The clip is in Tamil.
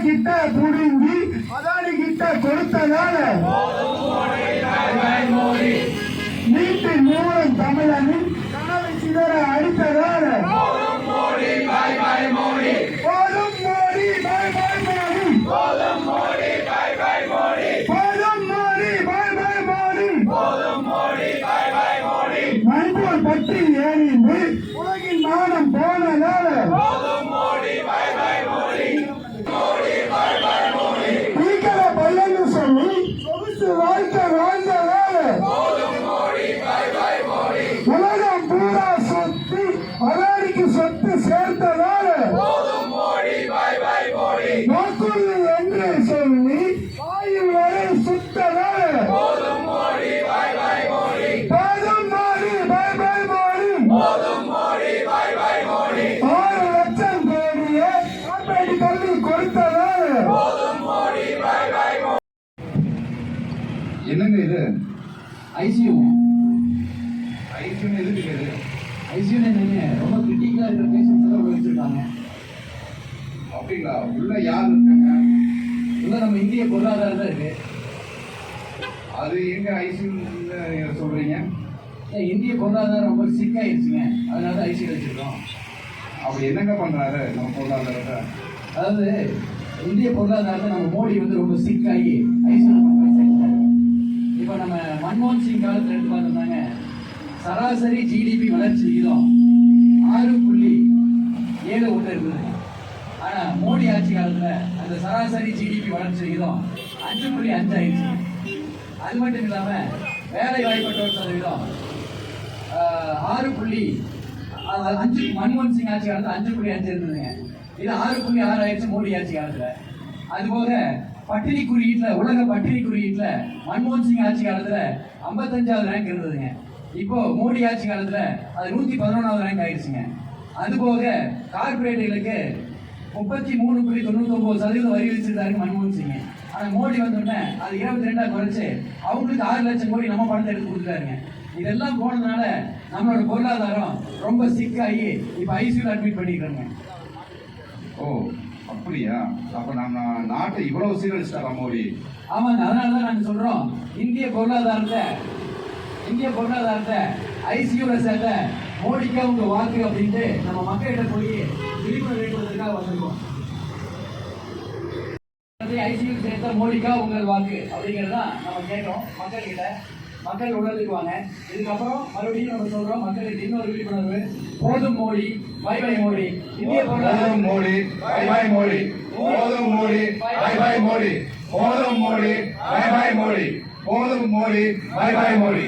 கிட்ட புடுங்கி அதானி கிட்ட கொடுத்ததால என்னங்க இது ஐசியூ ஐசியூன்னு எதுக்கு இது ஐசியூ என்னங்க ரொம்ப கிரிட்டிக்கலா இருக்கிற பேஷண்ட்ஸ் எல்லாம் உள்ள வச்சிருக்காங்க. அப்படிங்களா? உள்ள யார் இருக்காங்க? உள்ள நம்ம இந்திய பொருளாதாரம் தான் இருக்கு. அது எங்க ஐசியூன்னு சொல்றீங்க? இந்திய பொருளாதாரம் ரொம்ப சிக் ஆயிடுச்சுங்க அதனால தான் ஐசியூ வச்சிருக்கோம். அப்படி என்னங்க பண்றாரு நம்ம பொருளாதாரத்தை? அதாவது இந்திய பொருளாதாரத்தை நம்ம மோடி வந்து ரொம்ப சிக் ஆகி ஐசியூ மன்மோகன் சிங் காலத்துல எடுத்து பார்த்துருந்தாங்க சராசரி ஜிடிபி வளர்ச்சி விகிதம் ஆறு புள்ளி ஏழு ஒன்று இருந்தது. ஆனால் மோடி ஆட்சி காலத்தில் அந்த சராசரி ஜிடிபி வளர்ச்சி விகிதம் அஞ்சு புள்ளி அஞ்சு ஆயிடுச்சு. அது மட்டும் இல்லாமல் வேலை வாய்ப்பற்றோர் சதவீதம் ஆறு புள்ளி அஞ்சு மன்மோகன் சிங் ஆட்சி காலத்தில் அஞ்சு புள்ளி அஞ்சு இருந்ததுங்க. இது ஆறு புள்ளி ஆறு ஆயிடுச்சு மோடி ஆட்சி காலத்தில். அதுபோக பட்டினி குறியீட்டுல உலக பட்டினி குறியீட்டுல மன்மோகன் சிங் ஆட்சி காலத்துல ஐம்பத்தஞ்சாவது ரேங்க் இருந்ததுங்க. இப்போ மோடி ஆட்சி காலத்துல அது நூத்தி பதினொன்றாவது ரேங்க் ஆயிடுச்சுங்க. அதுபோக கார்பரேட்டுகளுக்கு முப்பத்தி மூணு புள்ளி தொண்ணூத்தி ஒன்பது சதவீதம் வரி விதிச்சிருந்தாரு மன்மோகன் சிங். ஆனா மோடி வந்தோடனே அது இருபத்தி ரெண்டா குறைச்சு அவங்களுக்கு ஆறு லட்சம் கோடி நம்ம பணத்தை எடுத்து கொடுத்துட்டாருங்க. இதெல்லாம் போனதுனால நம்மளோட பொருளாதாரம் ரொம்ப சிக்காகி இப்போ ஐசியூல அட்மிட் பண்ணிக்கிறோங்க ஓ. அப்படியா? அப்ப நம்ம நாட்டை இவ்வளவு சீரழிச்சிட்டாரா மோடி? ஆமா அதனாலதான் நாங்க சொல்றோம். இந்திய பொருளாதாரத்தை இந்திய பொருளாதாரத்தை ஐசியூல சேர்த்த மோடிக்கா உங்க வாக்கு அப்படின்ட்டு நம்ம மக்கள்கிட்ட போய் விழிப்புணர்வு ஏற்படுவதற்காக வந்திருக்கோம். ஐசியூ சேர்த்த மோடிக்கா உங்கள் வாக்கு அப்படிங்கிறதான் நம்ம கேட்டோம் மக்கள்கிட்ட. மக்கள் உணர்ந்துக்குவாங்க இதுக்கப்புறம் மறுபடியும் நம்ம சொல்றோம் மக்களுக்கு இன்னொரு விழிப்புணர்வு போதும் மோடி பை பை மோடி. இந்திய போதும் பொருளாதாரம் மோடி பை பை மோடி. போதும் மோடி பை பை மோடி. போதும் மோடி பை பை மோடி. போதும் மோடி பை பை மோடி.